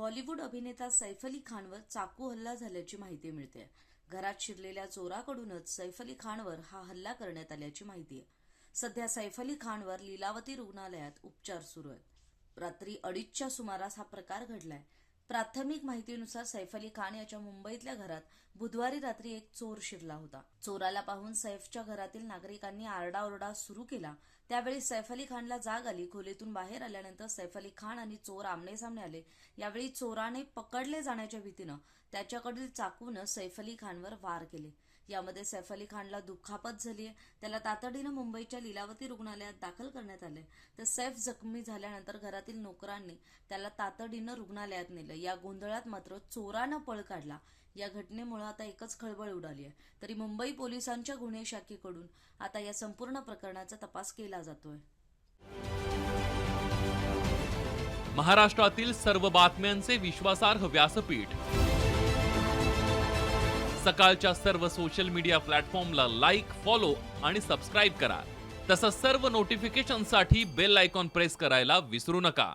बॉलिवूड अभिनेता सैफ अली खानवर चाकू हल्ला झाल्याची माहिती मिळते घरात शिरलेल्या चोराकडूनच सैफ अली खानवर हा हल्ला करण्यात आल्याची माहिती आहे. सध्या सैफ अली खानवर लीलावती रुग्णालयात उपचार सुरू आहेत. रात्री अडीचच्या सुमारास हा प्रकार घडलाय. प्राथमिक माहितीनुसार सैफ अली खान याच्या मुंबईतल्या घरात बुधवारी रात्री एक चोर शिरला होता. चोराला पाहून सैफच्या घरातील नागरिकांनी आरडाओरडा सुरू केला. त्यावेळी सैफ अली खानला जाग आली. खोलीतून बाहेर आल्यानंतर सैफ अली खान आणि चोर आमने सामने आले. यावेळी चोराने पकडले जाण्याच्या भीतीनं त्याच्याकडील चाकूनं सैफ अली खानवर वार केले. यामध्ये सैफ अली खानला दुखापत झाली आहे त्याला तातडीनं मुंबईच्या लीलावती रुग्णालयात दाखल करण्यात आले तर सैफ जखमी झाल्यानंतर घरातील नोकरांनी त्याला तातडीनं रुग्णालयात नेलं. या गोंधळात मात्र चोरानं पळ काढला. या घटनेमुळे आता एकच खळबळ उडाली आहे. तरी मुंबई पोलिसांच्या गुन्हे शाखेकडून आता या संपूर्ण प्रकरणाचा तपास केला जातोय. महाराष्ट्रातील सर्व बातम्यांचे विश्वासार्ह व्यासपीठ. सकाळच्या सर्व सोशल मीडिया प्लॅटफॉर्मला लाईक फॉलो आणि सबस्क्राईब करा. तसंच सर्व नोटिफिकेशनसाठी बेल आयकॉन प्रेस करायला विसरू नका.